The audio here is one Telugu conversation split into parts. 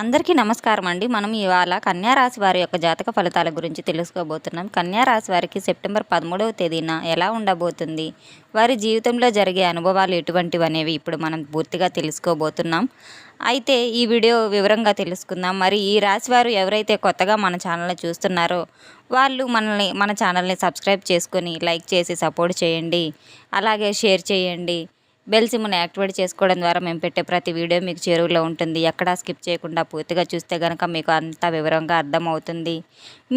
అందరికీ నమస్కారం అండి. మనం ఇవాళ కన్యా రాశి వారి యొక్క జాతక ఫలితాల గురించి తెలుసుకోబోతున్నాం. కన్యా రాశి వారికి సెప్టెంబర్ పదమూడవ తేదీన ఎలా ఉండబోతుంది? వారి జీవితంలో జరిగే అనుభవాలు ఎటువంటివి అనేవి ఇప్పుడు మనం పూర్తిగా తెలుసుకోబోతున్నాం. అయితే ఈ వీడియో వివరంగా తెలుసుకుందాం. మరి ఈ రాశి వారు ఎవరైతే కొత్తగా మన ఛానల్ని చూస్తున్నారో వాళ్ళు మనల్ని మన ఛానల్ని సబ్స్క్రైబ్ చేసుకొని లైక్ చేసి సపోర్ట్ చేయండి. అలాగే షేర్ చేయండి. బెల్ సిమ్ను యాక్టివేట్ చేసుకోవడం ద్వారా మేము పెట్టే ప్రతి వీడియో మీకు చేరువలో ఉంటుంది. ఎక్కడా స్కిప్ చేయకుండా పూర్తిగా చూస్తే కనుక మీకు అంత వివరంగా అర్థమవుతుంది.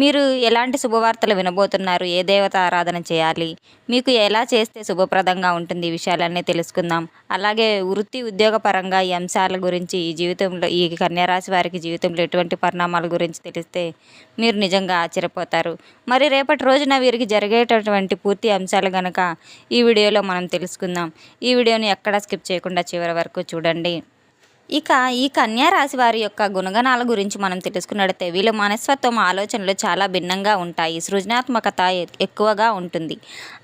మీరు ఎలాంటి శుభవార్తలు వినబోతున్నారు? ఏ దేవత ఆరాధన చేయాలి? మీకు ఎలా చేస్తే శుభప్రదంగా ఉంటుంది? ఈ విషయాలన్నీ తెలుసుకుందాం. అలాగే వృత్తి ఉద్యోగ పరంగా ఈ అంశాల గురించి ఈ జీవితంలో ఈ కన్యారాశి వారికి జీవితంలో ఎటువంటి పరిణామాల గురించి తెలిస్తే మీరు నిజంగా ఆశ్చర్యపోతారు. మరి రేపటి రోజున వీరికి జరిగేటటువంటి పూర్తి అంశాలు కనుక ఈ వీడియోలో మనం తెలుసుకుందాం. ఈ వీడియోని ఎక్కడా స్కిప్ చేయకుండా చివరి వరకు చూడండి. ఇక ఈ కన్యా రాశి వారి యొక్క గుణగణాల గురించి మనం తెలుసుకున్నట్లయితే వీళ్ళ మనస్తత్వం ఆలోచనలు చాలా భిన్నంగా ఉంటాయి. సృజనాత్మకత ఎక్కువగా ఉంటుంది.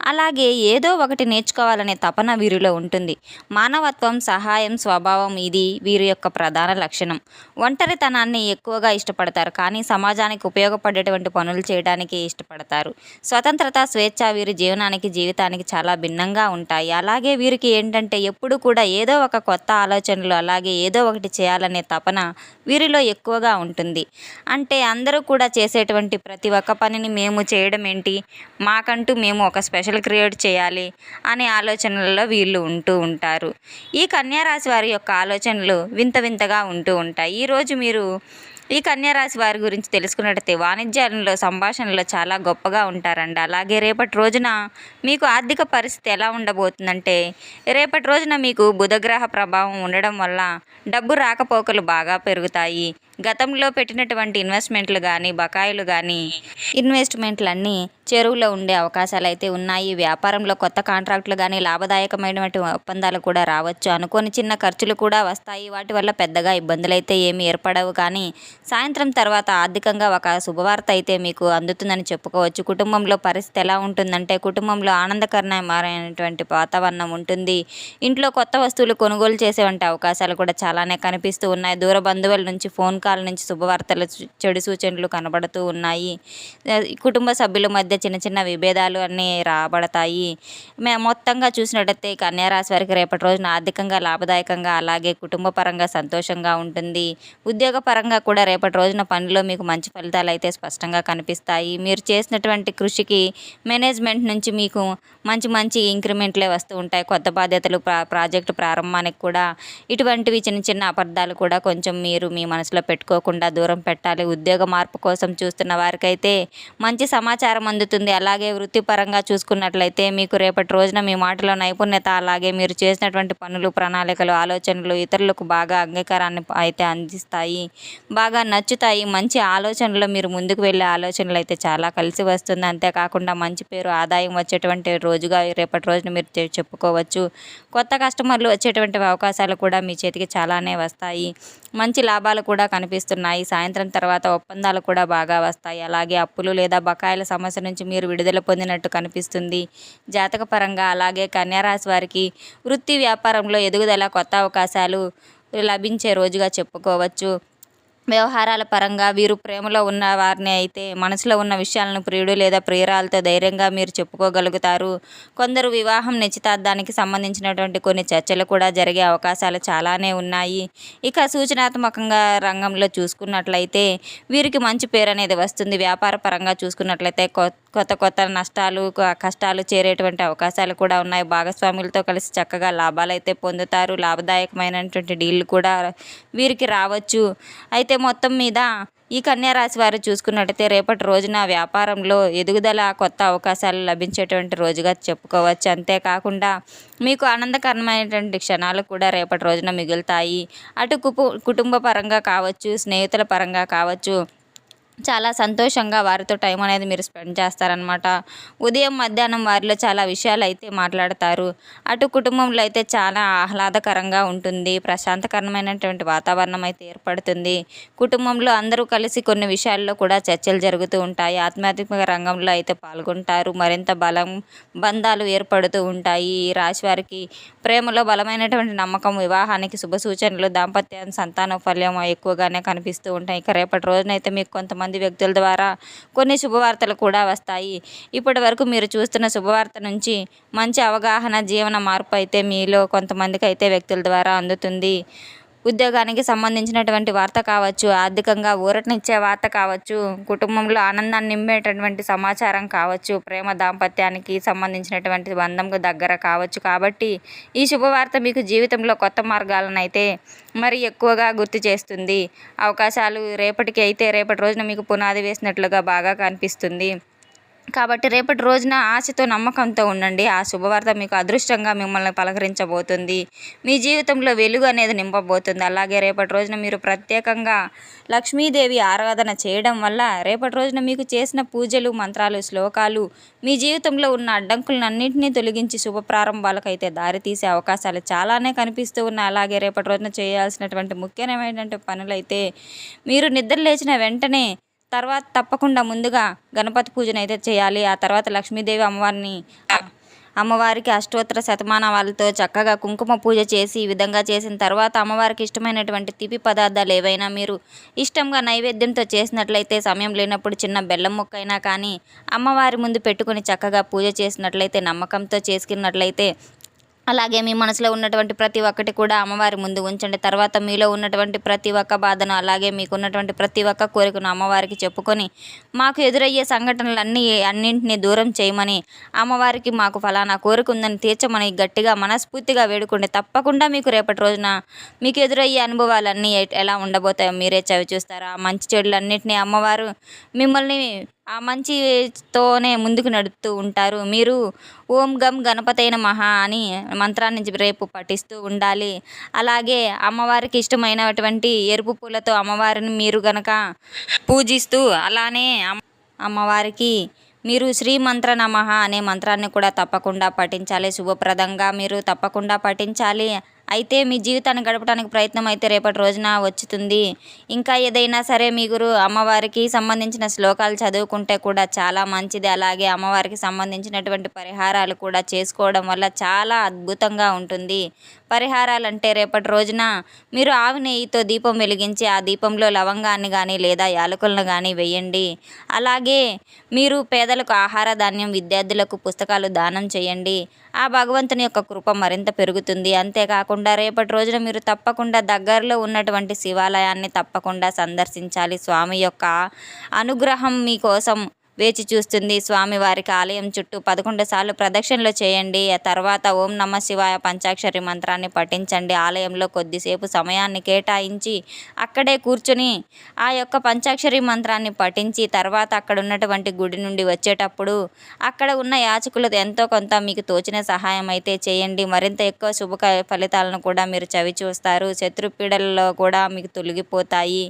అలాగే ఏదో ఒకటి నేర్చుకోవాలనే తపన వీరిలో ఉంటుంది. మానవత్వం సహాయం స్వభావం ఇది వీరి యొక్క ప్రధాన లక్షణం. ఒంటరితనాన్ని ఎక్కువగా ఇష్టపడతారు. కానీ సమాజానికి ఉపయోగపడేటువంటి పనులు చేయడానికి ఇష్టపడతారు. స్వతంత్రత స్వేచ్ఛ వీరి జీవనానికి జీవితానికి చాలా భిన్నంగా ఉంటాయి. అలాగే వీరికి ఏంటంటే ఎప్పుడు కూడా ఏదో ఒక కొత్త ఆలోచనలు అలాగే ఏదో ఒకటి చేయాలనే తపన వీరిలో ఎక్కువగా ఉంటుంది. అంటే అందరూ కూడా చేసేటువంటి ప్రతి ఒక్క పనిని మేము చేయడం ఏంటి? మాకంటూ మేము ఒక స్పెషల్ క్రియేట్ చేయాలి అనే ఆలోచనలలో వీళ్ళు ఉంటూ ఉంటారు. ఈ కన్యారాశి వారి యొక్క ఆలోచనలు వింత వింతగా ఉంటూ ఉంటాయి. ఈరోజు మీరు ఈ కన్యారాశి వారి గురించి తెలుసుకున్నట్లయితే వాణిజ్యాలలో సంభాషణలో చాలా గొప్పగా ఉంటారండి. అలాగే రేపటి రోజున మీకు ఆర్థిక పరిస్థితి ఎలా ఉండబోతుందంటే రేపటి రోజున మీకు బుధగ్రహ ప్రభావం ఉండడం వల్ల డబ్బు రాకపోకలు బాగా పెరుగుతాయి. గతంలో పెట్టినటువంటి ఇన్వెస్ట్మెంట్లు కానీ బకాయిలు కానీ ఇన్వెస్ట్మెంట్లు అన్నీ చెరువులో ఉండే అవకాశాలు అయితే ఉన్నాయి. వ్యాపారంలో కొత్త కాంట్రాక్టులు కానీ లాభదాయకమైనటువంటి ఒప్పందాలు కూడా రావచ్చు అనుకోని చిన్న ఖర్చులు కూడా వస్తాయి. వాటి వల్ల పెద్దగా ఇబ్బందులు అయితే ఏమీ ఏర్పడవు. కానీ సాయంత్రం తర్వాత ఆర్థికంగా ఒక శుభవార్త అయితే మీకు అందుతుందని చెప్పుకోవచ్చు. కుటుంబంలో పరిస్థితి ఎలా ఉంటుందంటే కుటుంబంలో ఆనందకరమైనటువంటి వాతావరణం ఉంటుంది. ఇంట్లో కొత్త వస్తువులు కొనుగోలు చేసేవంటి అవకాశాలు కూడా చాలానే కనిపిస్తూ ఉన్నాయి. దూర బంధువుల నుంచి ఫోన్ కాల్ నుంచి శుభవార్తలు చెడు సూచనలు కనబడుతూ ఉన్నాయి. కుటుంబ సభ్యుల మధ్య చిన్న చిన్న విభేదాలు అన్నీ రాబడతాయి. మే మొత్తంగా చూసినట్టయితే కన్యారాశి వారికి రేపటి రోజున ఆర్థికంగా లాభదాయకంగా అలాగే కుటుంబ పరంగా సంతోషంగా ఉంటుంది. ఉద్యోగ పరంగా కూడా రేపటి రోజున పనిలో మీకు మంచి ఫలితాలు అయితే స్పష్టంగా కనిపిస్తాయి. మీరు చేసినటువంటి కృషికి మేనేజ్మెంట్ నుంచి మీకు మంచి మంచి ఇంక్రిమెంట్లే వస్తూ ఉంటాయి. కొత్త బాధ్యతలు ప్రా ప్రాజెక్టు ప్రారంభానికి కూడా ఇటువంటివి చిన్న చిన్న అబద్ధాలు కూడా కొంచెం మీరు మీ మనసులో పెట్టుకోకుండా దూరం పెట్టాలి. ఉద్యోగ మార్పు కోసం చూస్తున్న వారికైతే మంచి సమాచారం అందుతుంది. అలాగే వృత్తిపరంగా చూసుకున్నట్లయితే మీకు రేపటి రోజున మీ మాటలో నైపుణ్యత అలాగే మీరు చేసినటువంటి పనులు ప్రణాళికలు ఆలోచనలు ఇతరులకు బాగా అంగీకారాన్ని అయితే అందిస్తాయి. బాగా నచ్చుతాయి. మంచి ఆలోచనలు మీరు ముందుకు వెళ్ళే ఆలోచనలు అయితే చాలా కలిసి వస్తుంది. అంతేకాకుండా మంచి పేరు ఆదాయం వచ్చేటువంటి రోజుగా రేపటి రోజున మీరు చెప్పుకోవచ్చు. కొత్త కస్టమర్లు వచ్చేటువంటి అవకాశాలు కూడా మీ చేతికి చాలానే వస్తాయి. మంచి లాభాలు కూడా కనిపిస్తున్నాయి. సాయంత్రం తర్వాత ఒప్పందాలు కూడా బాగా వస్తాయి. అలాగే అప్పులు లేదా బకాయిల సమస్య నుంచి మీరు విడుదల పొందినట్టు కనిపిస్తుంది. జాతకపరంగా అలాగే కన్యారాశి వారికి వృత్తి వ్యాపారంలో ఎదుగుదల కొత్త అవకాశాలు లభించే రోజుగా చెప్పుకోవచ్చు. వ్యవహారాల పరంగా వీరు ప్రేమలో ఉన్న వారిని అయితే మనసులో ఉన్న విషయాలను ప్రియుడు లేదా ప్రియురాలతో ధైర్యంగా మీరు చెప్పుకోగలుగుతారు. కొందరు వివాహం నిశ్చితార్థానికి సంబంధించినటువంటి కొన్ని చర్చలు కూడా జరిగే అవకాశాలు చాలానే ఉన్నాయి. ఇక సూచనాత్మకంగా రంగంలో చూసుకున్నట్లయితే వీరికి మంచి పేరు అనేది వస్తుంది. వ్యాపార పరంగా చూసుకున్నట్లయితే కొ- కొత్త కొత్త నష్టాలు కష్టాలు చేరేటువంటి అవకాశాలు కూడా ఉన్నాయి. భాగస్వాములతో కలిసి చక్కగా లాభాలు అయితే పొందుతారు. లాభదాయకమైనటువంటి డీల్ కూడా వీరికి రావచ్చు. అయితే మొత్తం మీద ఈ కన్యారాశి వారు చూసుకున్నట్టయితే రేపటి రోజున వ్యాపారంలో ఎదుగుదల కొత్త అవకాశాలు లభించేటువంటి రోజుగా చెప్పుకోవచ్చు. అంతేకాకుండా మీకు ఆనందకరమైనటువంటి క్షణాలు కూడా రేపటి రోజున మిగులుతాయి. అటు కుటుంబ పరంగా కావచ్చు స్నేహితుల పరంగా కావచ్చు చాలా సంతోషంగా వారితో టైం అనేది మీరు స్పెండ్ చేస్తారనమాట ఉదయం మధ్యాహ్నం వారిలో చాలా విషయాలు అయితే మాట్లాడతారు. అటు కుటుంబంలో అయితే చాలా ఆహ్లాదకరంగా ఉంటుంది. ప్రశాంతకరమైనటువంటి వాతావరణం అయితే ఏర్పడుతుంది. కుటుంబంలో అందరూ కలిసి కొన్ని విషయాల్లో కూడా చర్చలు జరుగుతూ ఉంటాయి. ఆధ్యాత్మిక రంగంలో అయితే పాల్గొంటారు. మరింత బలం బంధాలు ఏర్పడుతూ ఉంటాయి. ఈ రాశి వారికి ప్రేమలో బలమైనటువంటి నమ్మకం వివాహానికి శుభ సూచనలు దాంపత్యం సంతానోఫల్యం ఎక్కువగానే కనిపిస్తూ ఉంటాయి. ఇక రేపటి రోజునైతే మీకు కొంతమంది వ్యక్తుల ద్వారా కొన్ని శుభవార్తలు కూడా వస్తాయి. ఇప్పటి వరకు మీరు చూస్తున్న శుభవార్త నుంచి మంచి అవగాహన జీవన మార్పు అయితే మీలో కొంతమందికి అయితే వ్యక్తుల ద్వారా అందుతుంది. ఉద్యోగానికి సంబంధించినటువంటి వార్త కావచ్చు ఆర్థికంగా ఊరటనిచ్చే వార్త కావచ్చు కుటుంబంలో ఆనందాన్ని నింపేటటువంటి సమాచారం కావచ్చు ప్రేమ దాంపత్యానికి సంబంధించినటువంటి బంధంకు దగ్గర కావచ్చు. కాబట్టి ఈ శుభవార్త మీకు జీవితంలో కొత్త మార్గాలను అయితే మరి ఎక్కువగా గుర్తు చేస్తుంది. అవకాశాలు రేపటికి అయితే రేపటి రోజున మీకు పునాది వేసినట్లుగా బాగా కనిపిస్తుంది. కాబట్టి రేపటి రోజున ఆశతో నమ్మకంతో ఉండండి. ఆ శుభవార్త మీకు అదృష్టంగా మిమ్మల్ని పలకరించబోతుంది. మీ జీవితంలో వెలుగు అనేది నింపబోతుంది. అలాగే రేపటి రోజున మీరు ప్రత్యేకంగా లక్ష్మీదేవి ఆరాధన చేయడం వల్ల రేపటి రోజున మీకు చేసిన పూజలు మంత్రాలు శ్లోకాలు మీ జీవితంలో ఉన్న అడ్డంకులన్నింటినీ తొలగించి శుభ ప్రారంభాలకైతే దారితీసే అవకాశాలు చాలానే కనిపిస్తూ ఉన్నాయి. అలాగే రేపటి రోజున చేయాల్సినటువంటి ముఖ్యమైనటువంటి పనులైతే మీరు నిద్ర లేచిన వెంటనే తర్వాత తప్పకుండా ముందుగా గణపతి పూజను అయితే చేయాలి. ఆ తర్వాత లక్ష్మీదేవి అమ్మవారిని అమ్మవారికి అష్టోత్తర శతమానవాలతో చక్కగా కుంకుమ పూజ చేసి ఈ విధంగా చేసిన తర్వాత అమ్మవారికి ఇష్టమైనటువంటి తీపి పదార్థాలు ఏవైనా మీరు ఇష్టంగా నైవేద్యంతో చేసినట్లయితే సమయం లేనప్పుడు చిన్న బెల్లం ముక్కైనా అయినా కానీ అమ్మవారి ముందు పెట్టుకుని చక్కగా పూజ చేసినట్లయితే నమ్మకంతో చేసుకున్నట్లయితే అలాగే మీ మనసులో ఉన్నటువంటి ప్రతి ఒక్కటి కూడా అమ్మవారి ముందు ఉంచండి. తర్వాత మీలో ఉన్నటువంటి ప్రతి ఒక్క బాధను అలాగే మీకు ఉన్నటువంటి ప్రతి ఒక్క కోరికను అమ్మవారికి చెప్పుకొని మాకు ఎదురయ్యే సంఘటనలన్నీ అన్నింటినీ దూరం చేయమని అమ్మవారికి మాకు ఫలానా కోరిక ఉందని తీర్చమని గట్టిగా మనస్ఫూర్తిగా వేడుకోండి తప్పకుండా మీకు రేపటి రోజున మీకు ఎదురయ్యే అనుభవాలన్నీ ఎలా ఉండబోతాయో మీరే చవి చూస్తారా. ఆ మంచి చెడులన్నింటినీ అమ్మవారు మిమ్మల్ని ఆ మంచితోనే ముందుకు నడుపుతూ ఉంటారు. మీరు ఓం గం గణపతైన మహా అని మంత్రాన్ని రేపు పఠిస్తూ ఉండాలి. అలాగే అమ్మవారికి ఇష్టమైనటువంటి ఎరుపు పూలతో అమ్మవారిని మీరు గనక పూజిస్తూ అలానే అమ్- అమ్మవారికి మీరు శ్రీ మంత్ర నమః అనే మంత్రాన్ని కూడా తప్పకుండా పఠించాలి. శుభప్రదంగా మీరు తప్పకుండా పఠించాలి. అయితే మీ జీవితాన్ని గడపడానికి ప్రయత్నం అయితే రేపటి రోజున వచ్చుతుంది. ఇంకా ఏదైనా సరే మీ గురు అమ్మవారికి సంబంధించిన శ్లోకాలు చదువుకుంటే కూడా చాలా మంచిది. అలాగే అమ్మవారికి సంబంధించినటువంటి పరిహారాలు కూడా చేసుకోవడం వల్ల చాలా అద్భుతంగా ఉంటుంది. పరిహారాలు అంటే రేపటి రోజున మీరు ఆవు నెయ్యితో దీపం వెలిగించి ఆ దీపంలో లవంగాన్ని కానీ లేదా యాలకులను కానీ వేయండి. అలాగే మీరు పేదలకు ఆహార ధాన్యం విద్యార్థులకు పుస్తకాలు దానం చేయండి. ఆ భగవంతుని యొక్క కృప మరింత పెరుగుతుంది. అంతేకాకుండా రేపటి రోజున మీరు తప్పకుండా దగ్గరలో ఉన్నటువంటి శివాలయాన్ని తప్పకుండా సందర్శించాలి. స్వామి యొక్క అనుగ్రహం మీకోసం వేచి చూస్తుంది. స్వామివారికి ఆలయం చుట్టూ పదకొండు సార్లు ప్రదక్షిణలు చేయండి. ఆ తర్వాత ఓం నమ శివాయ పంచాక్షరి మంత్రాన్ని పఠించండి. ఆలయంలో కొద్దిసేపు సమయాన్ని కేటాయించి అక్కడే కూర్చుని ఆ యొక్క పంచాక్షరి మంత్రాన్ని పఠించి తర్వాత అక్కడ ఉన్నటువంటి గుడి నుండి వచ్చేటప్పుడు అక్కడ ఉన్న యాచకులు ఎంతో కొంత మీకు తోచిన సహాయం అయితే చేయండి. మరింత ఎక్కువ శుభ ఫలితాలను కూడా మీరు చవి చూస్తారు. శత్రుపీడలలో కూడా మీకు తొలగిపోతాయి.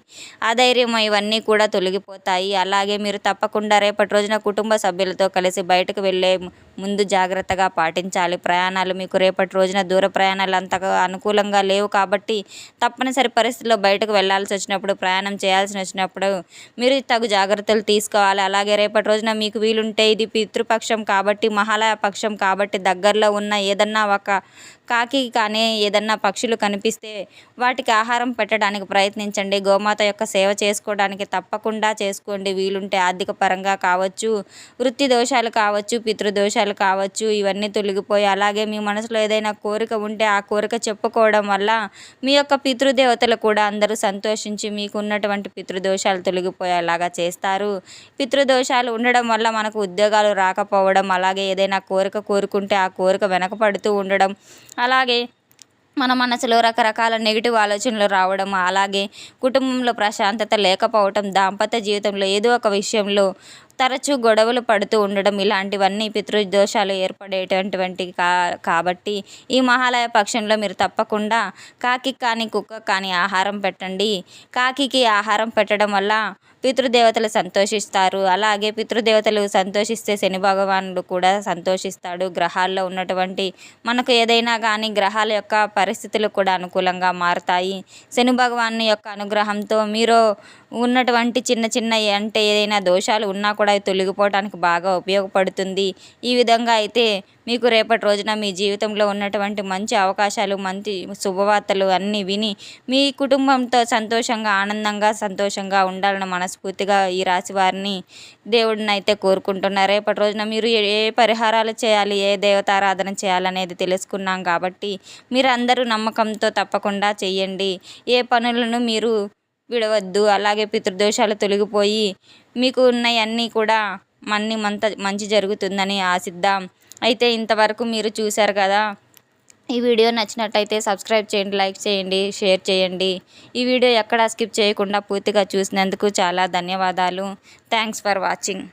అధైర్యం ఇవన్నీ కూడా తొలగిపోతాయి. అలాగే మీరు తప్పకుండా రేపు రేపటి రోజున కుటుంబ సభ్యులతో కలిసి బయటకు వెళ్ళే ముందు జాగ్రత్తగా పాటించాలి. ప్రయాణాలు మీకు రేపటి రోజున దూర ప్రయాణాలు అంతగా అనుకూలంగా లేవు కాబట్టి తప్పనిసరి పరిస్థితుల్లో బయటకు వెళ్ళాల్సి వచ్చినప్పుడు ప్రయాణం చేయాల్సి వచ్చినప్పుడు మీరు తగు జాగ్రత్తలు తీసుకోవాలి. అలాగే రేపటి రోజున మీకు వీలుంటే ఇది పితృపక్షం కాబట్టి మహాలయ పక్షం కాబట్టి దగ్గరలో ఉన్న ఏదన్నా ఒక కాకి కానీ ఏదన్నా పక్షులు కనిపిస్తే వాటికి ఆహారం పెట్టడానికి ప్రయత్నించండి. గోమాత యొక్క సేవ చేసుకోవడానికి తప్పకుండా చేసుకోండి. వీలుంటే ఆర్థిక పరంగా కావచ్చు వృత్తి దోషాలు కావచ్చు పితృదోషాలు కావచ్చు ఇవన్నీ తొలగిపోయి అలాగే మీ మనసులో ఏదైనా కోరిక ఉంటే ఆ కోరిక చెప్పుకోవడం వల్ల మీ యొక్క పితృదేవతలు కూడా అందరూ సంతోషించి మీకు ఉన్నటువంటి పితృదోషాలు తొలగిపోయేలాగా చేస్తారు. పితృదోషాలు ఉండడం వల్ల మనకు ఉద్యోగాలు రాకపోవడం అలాగే ఏదైనా కోరిక కోరుకుంటే ఆ కోరిక వెనకపడుతూ ఉండడం అలాగే మన మనసులో రకరకాల నెగిటివ్ ఆలోచనలు రావడం అలాగే కుటుంబంలో ప్రశాంతత లేకపోవటం దాంపత్య జీవితంలో ఏదో ఒక విషయంలో తరచూ గొడవలు పడుతూ ఉండడం ఇలాంటివన్నీ పితృదోషాలు ఏర్పడేటటువంటి కా కాబట్టి ఈ మహాలయ పక్షంలో మీరు తప్పకుండా కాకి కానీ కుక్క కానీ ఆహారం పెట్టండి. కాకి ఆహారం పెట్టడం వల్ల పితృదేవతలు సంతోషిస్తారు. అలాగే పితృదేవతలు సంతోషిస్తే శని భగవానుడు కూడా సంతోషిస్తాడు. గ్రహాల్లో ఉన్నటువంటి మనకు ఏదైనా కానీ గ్రహాల యొక్క పరిస్థితులు కూడా అనుకూలంగా మారతాయి. శని భగవాను యొక్క అనుగ్రహంతో మీరు ఉన్నటువంటి చిన్న చిన్న అంటే ఏదైనా దోషాలు ఉన్నా కూడా కూడా తొలగిపోవడానికి బాగా ఉపయోగపడుతుంది. ఈ విధంగా అయితే మీకు రేపటి రోజున మీ జీవితంలో ఉన్నటువంటి మంచి అవకాశాలు మంచి శుభవార్తలు అన్నీ విని మీ కుటుంబంతో సంతోషంగా ఆనందంగా సంతోషంగా ఉండాలని మనస్ఫూర్తిగా ఈ రాశి వారిని దేవుడిని అయితే కోరుకుంటున్నారు రేపటి రోజున మీరు ఏ పరిహారాలు చేయాలి ఏ దేవతారాధన చేయాలనేది తెలుసుకున్నాం కాబట్టి మీరు అందరూ నమ్మకంతో తప్పకుండా చేయండి ఏ పనులను మీరు విడవద్దు. అలాగే పితృదోషాలు తొలగిపోయి మీకు ఉన్నవన్నీ కూడా మన్ని మంత మంచి జరుగుతుందని ఆశిద్దాం. అయితే ఇంతవరకు మీరు చూశారు కదా ఈ వీడియో నచ్చినట్టయితే సబ్స్క్రైబ్ చేయండి లైక్ చేయండి షేర్ చేయండి. ఈ వీడియో ఎక్కడా స్కిప్ చేయకుండా పూర్తిగా చూసినందుకు చాలా ధన్యవాదాలు. Thanks for watching.